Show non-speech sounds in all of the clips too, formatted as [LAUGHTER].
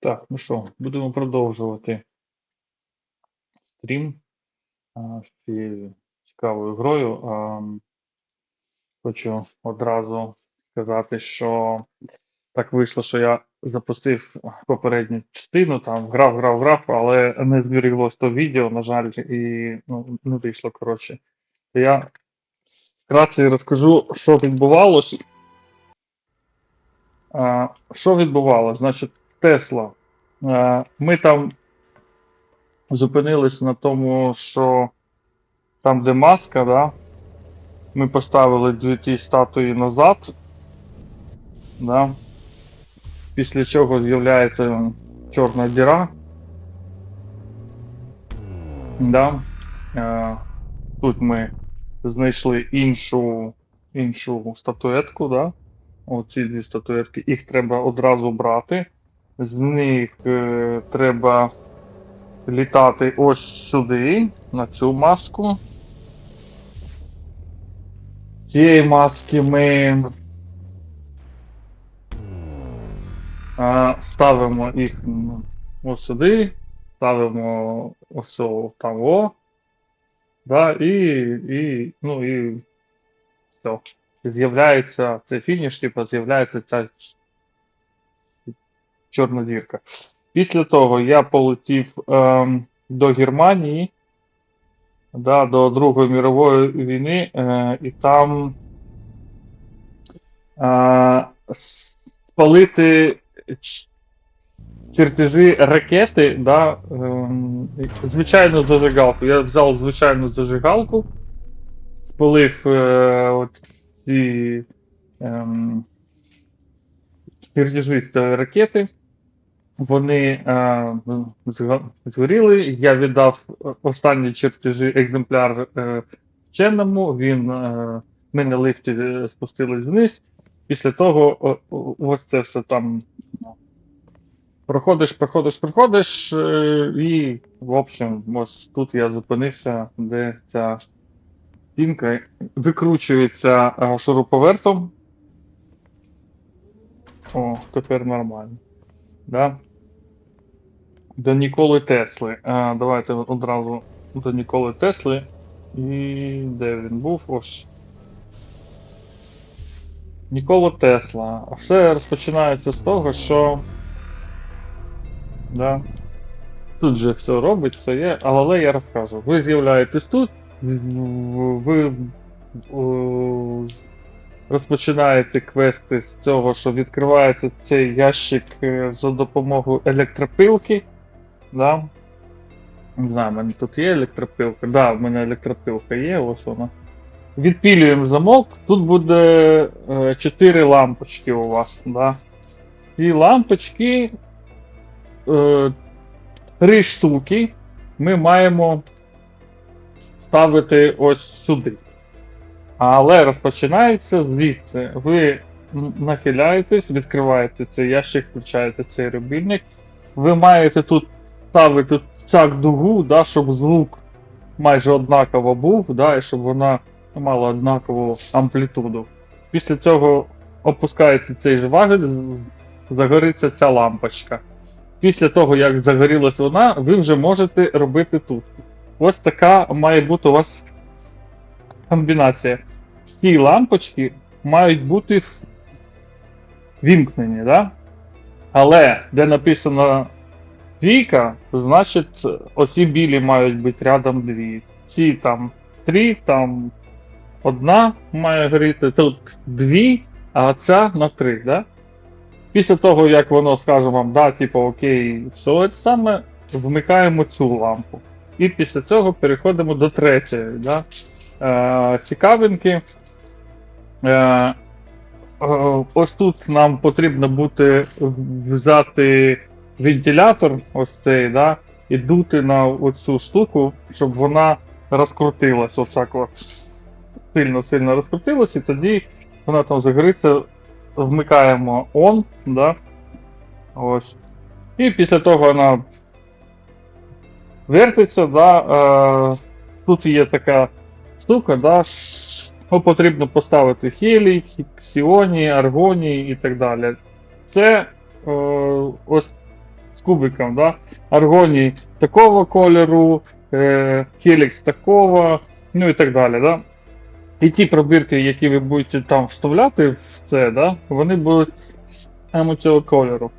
Так, ну що, будемо продовжувати стрім а, з цією цікавою грою. А, хочу одразу сказати, що так вийшло, що я запустив попередню частину, там грав, грав, грав, але не зберіглось то відео, на жаль, і ну, не вийшло, коротше. То я вкратце розкажу, що відбувалось. А, що відбувалося? Значить, Тесла. Ми там зупинились на тому, що там, де маска, да, ми поставили дві ті статуї назад. Да, після чого з'являється чорна діра. Да, е, тут ми знайшли іншу, іншу статуетку, да, оці дві статуетки, їх треба одразу брати. З них е, треба літати ось сюди, на цю маску. Цієї маски ми а, ставимо їх ось сюди, ставимо ось там о. Да, і, і, ну, і все. З'являється цей фініш, типу, з'являється ця чорна дірка. Після того я полетів ем, до Германії, да, до Другої мірової війни, е, і там е, спалити чертежі ракети, да, ем, звичайну зажигалку. Я взяв звичайну зажигалку, спалив е, от ці ем, чертежі ракети. Вони е, згоріли. Я віддав останні чертежі екземпляр е, вченому. Він е, ми на лифті е, спустились вниз. Після того о- ось це все там проходиш, проходиш, проходиш, е, і, в общем, ось тут я зупинився, де ця стінка викручується е, шуруповертом. О, тепер нормально. Да? До Ніколи Тесли. А, давайте одразу до Ніколи Тесли. І де він був? Ось. Нікола Тесла. Все розпочинається з того, що. Да. Тут же все робить, все є, але я розкажу. Ви з'являєтесь тут, ви розпочинаєте квести з цього, що відкриваєте цей ящик е, за допомогою електропилки. Да? Не знаю, в мене тут є електропилка. Да, в мене електропилка є, ось вона. Відпілюємо замок. Тут буде 4 лампочки у вас. Да? Ці лампочки. Е, 3 штуки ми маємо ставити ось сюди. Але розпочинається звідси. Ви нахиляєтесь, відкриваєте цей ящик, включаєте цей рубільник. Ви маєте тут ставити так дугу, да, щоб звук майже однаково був, да, і щоб вона мала однакову амплітуду. Після цього опускається цей же важель, загориться ця лампочка. Після того, як загорілась вона, ви вже можете робити тут. Ось така має бути у вас комбінація. Всі лампочки мають бути вімкнені, да? але де написано двійка, значить оці білі мають бути рядом дві. Ці там три, там одна має горіти, тут дві, а ця на три, да? Після того, як воно скаже вам, да, типу, окей, все це саме, вмикаємо цю лампу. І після цього переходимо до третьої. Да? Е, цікавинки. Е, е, ось тут нам потрібно буде взяти вентилятор, ось цей, да, і дути на оцю штуку, щоб вона розкрутилась. Отак от сильно-сильно розкрутилась, і тоді вона там загориться. Вмикаємо on, да? Ось. І після того вона вертиться, да? Е, тут є така штука, да? ну, потрібно поставити хелій, ксіоні, аргонії і так далі. Це е, ось кубиком, да? аргоній такого кольору, е, хелікс такого, ну і так далі. Да? І ті пробірки, які ви будете там вставляти в це, да, вони будуть саме цього кольору.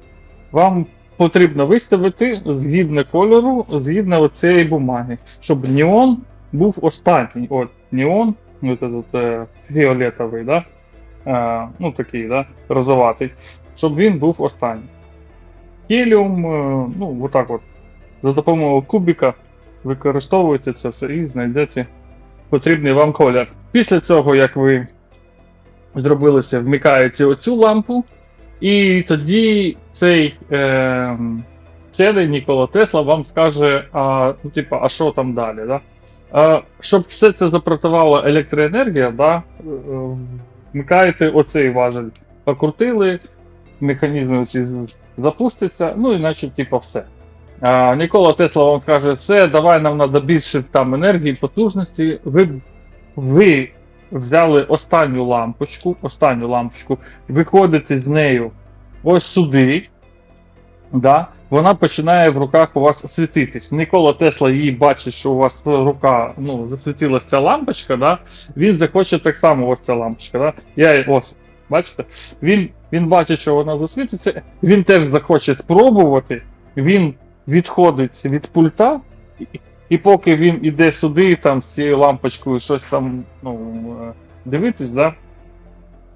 Вам потрібно виставити згідно кольору, згідно цієї бумаги, щоб неон був останній. От, неон, це тут е, фіолетовий, да? е, ну такий, да, розоватий, щоб він був останній. Хеліум, е, ну, отак от, за допомогою кубіка використовуєте це все і знайдете потрібний вам колір. Після цього, як ви зробили це, вмикаєте оцю лампу, і тоді цей е, вчений Нікола Тесла вам скаже, а, ну, типа, а що там далі. Да? А, щоб все це запрацювала електроенергія, да, е, вмикаєте оцей важель. Покрутили, механізми оці з- запустяться, ну і наче типа все. А, Нікола Тесла вам скаже, все, давай нам треба більше там енергії, потужності. Ви, ви взяли останню лампочку, останню лампочку, виходите з нею ось сюди. Да? Вона починає в руках у вас світитись. Нікола Тесла її бачить, що у вас рука ну, засвітилась ця лампочка, да? він захоче так само ось ця лампочка. Да? Я, ось, бачите? Він, він бачить, що вона засвітиться, він теж захоче спробувати, він відходить від пульта, і, і поки він іде сюди, там з цією лампочкою щось там ну, е, дивитись, да?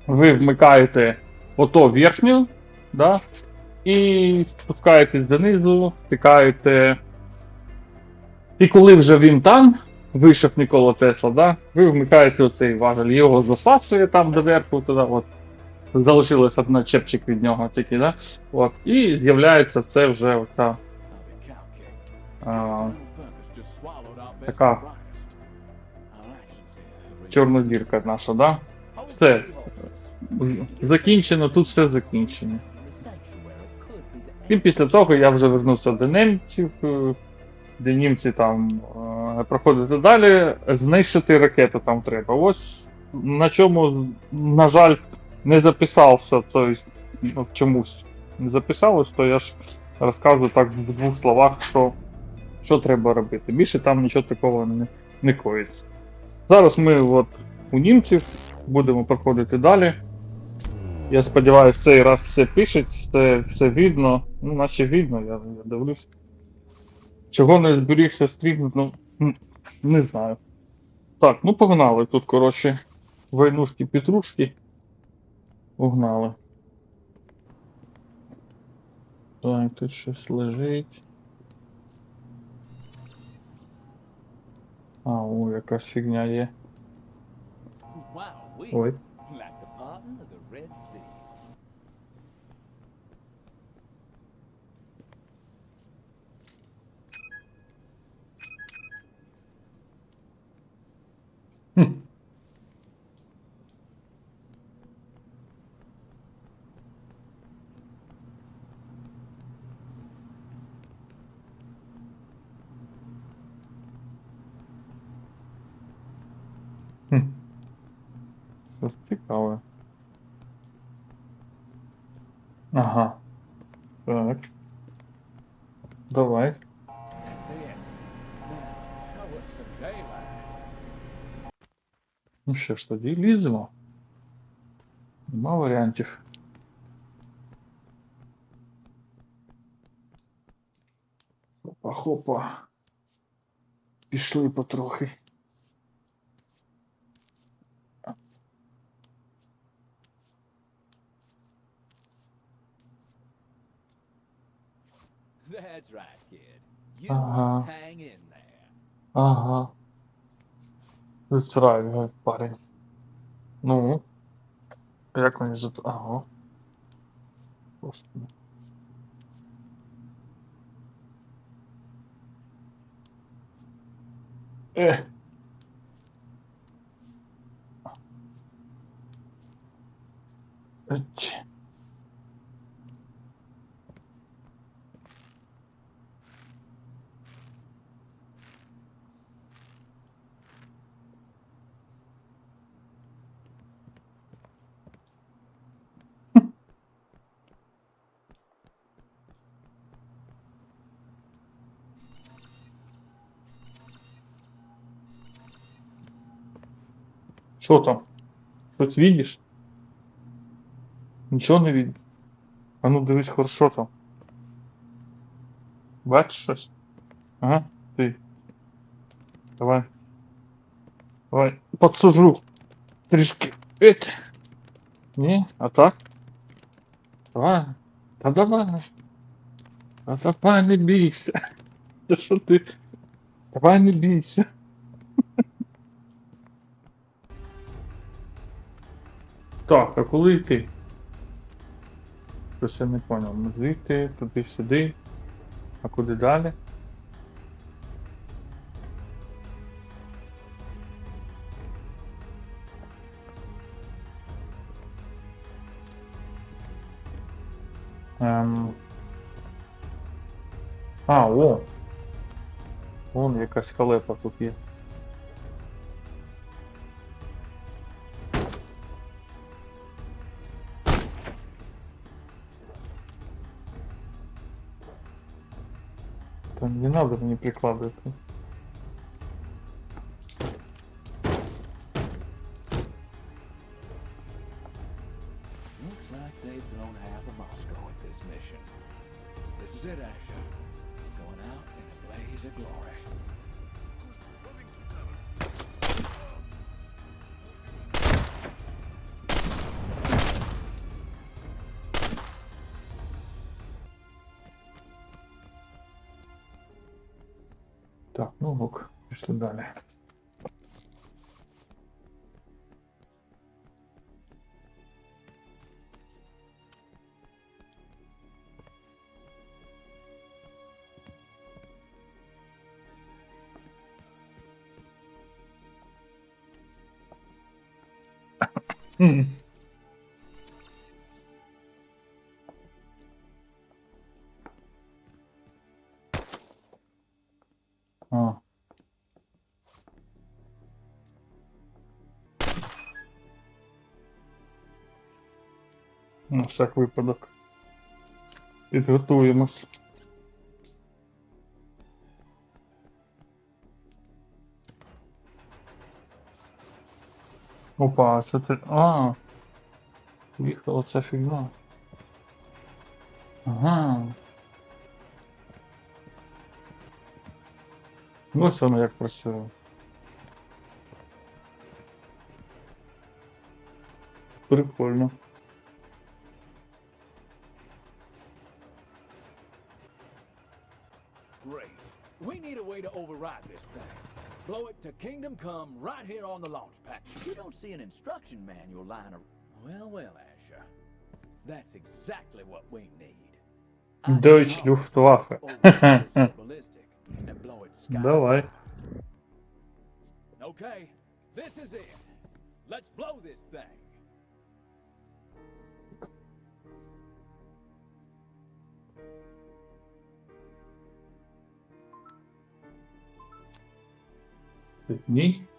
ви вмикаєте ото верхню, да? і спускаєтесь донизу, втикаєте. І коли вже він там, вийшов Нікола Тесла, да? ви вмикаєте оцей важель, його засасує там доверху, туди, от. Залишилось одна чепчик від нього тільки, да? От. І з'являється це вже оця а, така чорна дірка наша, да? Все. Закінчено, тут все закінчено. І після того я вже вернувся до німців, е, де німці там е, проходити далі, знищити ракету там треба. Ось на чому, на жаль, не записався, тобто ну, чомусь не записалось, то я ж розказую так в двох словах, що, що треба робити. Більше там нічого такого не, не коїться. Зараз ми от у німців будемо проходити далі. Я сподіваюся, цей раз все пишуть, все, все видно. Ну, наче видно, я, я дивлюсь. Чого не зберігся стрім, ну, не знаю. Так, ну погнали тут, коротше, войнушки петрушки Погнали. Так, тут щось лежить. А, о, якась фігня є. Ой. цікаве. Ага. Так. Давай. That's it. Now, show us some daylight. Ну що ж тоді ліземо. Нема варіантів. Хопа-хопа. Пішли потрохи. That's right, kid. You Uh-huh. hang in there. Ага. That's right, парень. Ну. Як вони ж. Ага. Господи. Ех. Еть. Що там? Щось видиш? Нічого не видно. А ну дивись хорошо там. Бачиш щось? Ага, ти. Давай. Давай, подсужу. Трішки. Ет. Ні, а так? Давай. Та давай. Та давай не бійся. [LAUGHS] Та що ти? Давай не бійся. Так, а коли йти? Щось я не поняв. Ну звідти, туди-сюди. А куди далі? Ем... А, о! Вон якась халепа тут є. Там не надо мне прикладывать. Ну ок, пішли далі. М. На всяк випадок. Підготуємось. Опа, це ти. А. Їхала ця фігня. Ага. Ну, ось воно як працює. Прикольно. it to Kingdom Come right here on the launch pad. You don't see an instruction manual lying around. Well, well, Asher. That's exactly what we need. Deutsch can Luftwaffe. override this ballistic and blow it sky Давай. high. Okay, this is it. Let's blow this thing. następnych dni.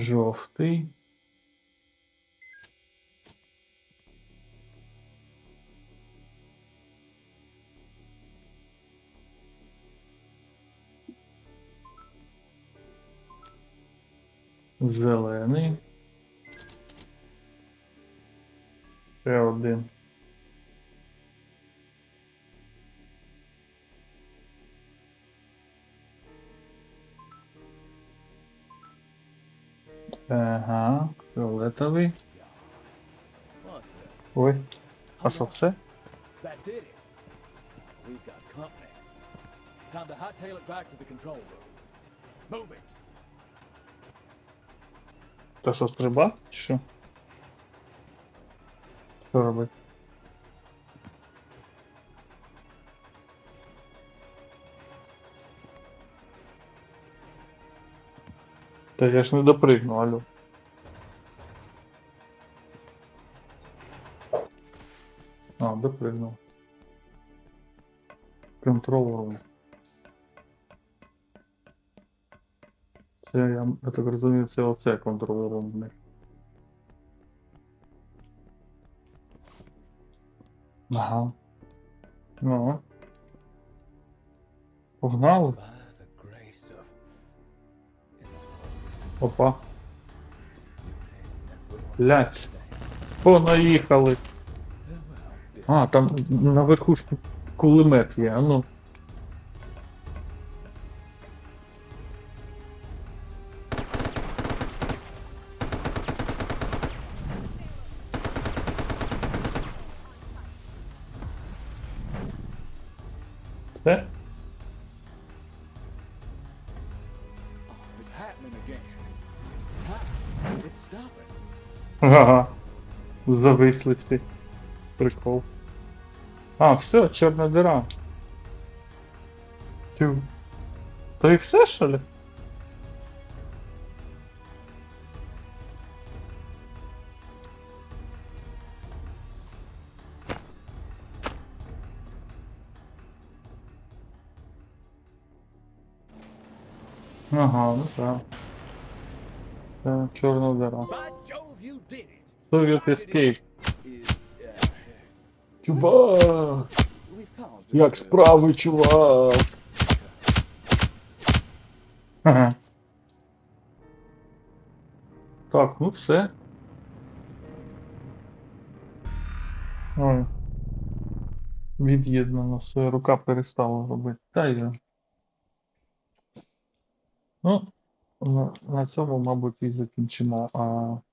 Жовтий. Ага, фіолетовий. Ой, пошел все? Та що стриба, Чи що? Що робить? Та я ж не допригну, алло. А, допригнув. Контролером. Це я, я так розумію, це оце контролером в них. Ага. Ну. Погнали. Опа. Блять. Понаїхали. А, там на верхушку кулемет є, а ну. It's happening again. Ага. Зависли ти. Прикол. А, все, чорна дира. Тю. То і все, що ли? Ага, ну так. Це чорна it! Soviet Escape. Uh, Чувак! Як справи, чувак? Ага. Так, ну все. Ой. Від'єднано все, рука перестала робити. Та я. Ну, на, на цьому, мабуть, і закінчимо.